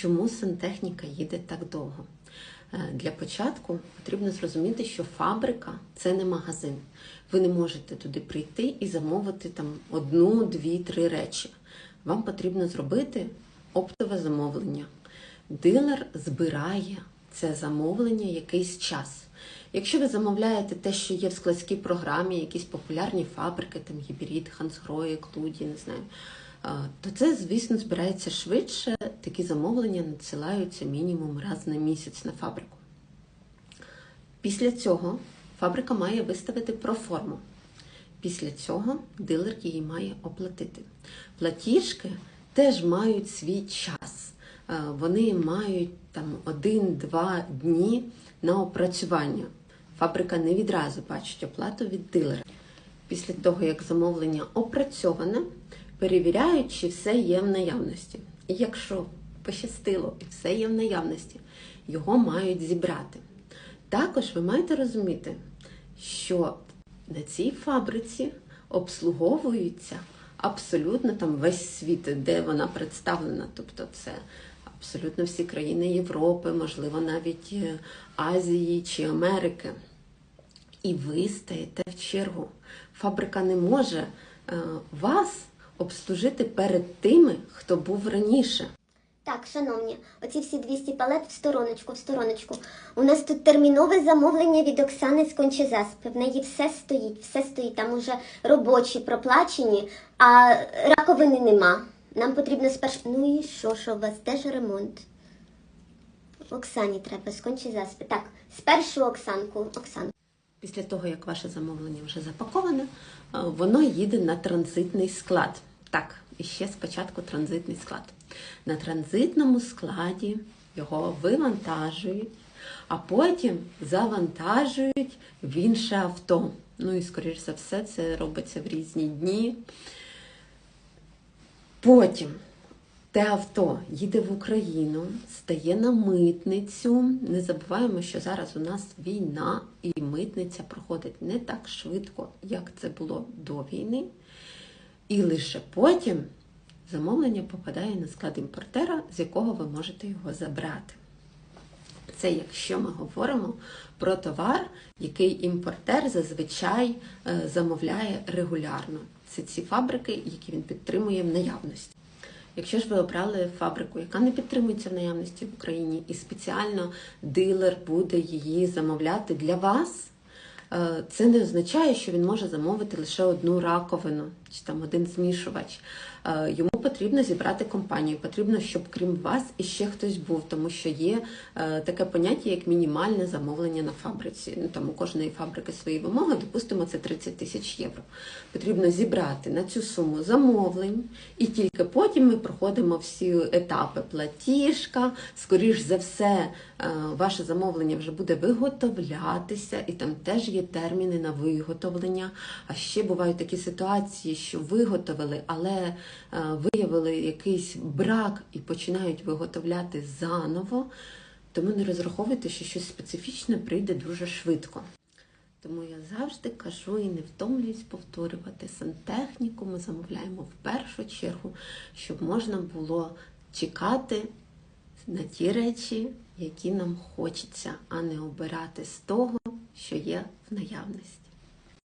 Чому сантехніка їде так довго? Е, Для початку потрібно зрозуміти, що фабрика це не магазин. Ви не можете туди прийти і замовити там одну, дві, три речі. Вам потрібно зробити оптове замовлення. Дилер збирає це замовлення якийсь час. Якщо ви замовляєте те, що є в складській програмі, якісь популярні фабрики, там гібрид, Хансгрої, Клуді, не знаю, то це, звісно, збирається швидше. Такі замовлення надсилаються мінімум раз на місяць на фабрику. Після цього фабрика має виставити проформу. Після цього дилер її має оплатити. Платіжки теж мають свій час. Е, Вони мають там один-два дні на опрацювання. Фабрика не відразу бачить оплату від дилера. Після того, як замовлення опрацьоване, перевіряють, чи все є в наявності. Якщо пощастило і все є в наявності, його мають зібрати. Також ви маєте розуміти, що на цій фабриці обслуговується абсолютно там весь світ, де вона представлена. Тобто це абсолютно всі країни Європи, можливо, навіть е, Азії чи Америки. І ви стаєте в чергу. Фабрика не може е, вас обслужити перед тими, хто був раніше. Так, шановні, оці всі 200 палет в стороночку, в стороночку. У нас тут термінове замовлення від Оксани з Кончезаспи. В неї все стоїть, все стоїть. Там уже робочі проплачені, а раковини нема. Нам потрібно спершу. Ну і що, що у вас теж ремонт? Оксані треба з Кончезаспи. Так, спершу Оксанку. Оксанку. Після того, як ваше замовлення вже запаковане, е, воно їде на транзитний склад. Так, і ще спочатку транзитний склад. На транзитному складі його вивантажують, а потім завантажують в інше авто. Ну і, скоріш за все, це робиться в різні дні. Потім те авто їде в Україну, стає на митницю. Не забуваємо, що зараз у нас війна, і митниця проходить не так швидко, як це було до війни. І лише потім замовлення попадає на склад імпортера, з якого ви можете його забрати. Це якщо ми говоримо про товар, який імпортер зазвичай е, замовляє регулярно. Це ці фабрики, які він підтримує в наявності. Якщо ж ви обрали фабрику, яка не підтримується в наявності в Україні, і спеціально дилер буде її замовляти для вас, е, це не означає, що він може замовити лише одну раковину чи там один змішувач. Е, Йому потрібно зібрати компанію, потрібно, щоб крім вас іще хтось був, тому що є е, таке поняття, як мінімальне замовлення на фабриці. Ну там у кожної фабрики свої вимоги, допустимо, це 30 тисяч євро. Потрібно зібрати на цю суму замовлень, і тільки потім ми проходимо всі етапи платіжка. Скоріш за все, е, ваше замовлення вже буде виготовлятися, і там теж є терміни на виготовлення. А ще бувають такі ситуації, що виготовили, але е, виявили якийсь брак і починають виготовляти заново. Тому не розраховуйте, що щось специфічне прийде дуже швидко. Тому я завжди кажу і не втомлююсь повторювати сантехніку. Ми замовляємо в першу чергу, щоб можна було чекати на ті речі, які нам хочеться, а не обирати з того, що є в наявності.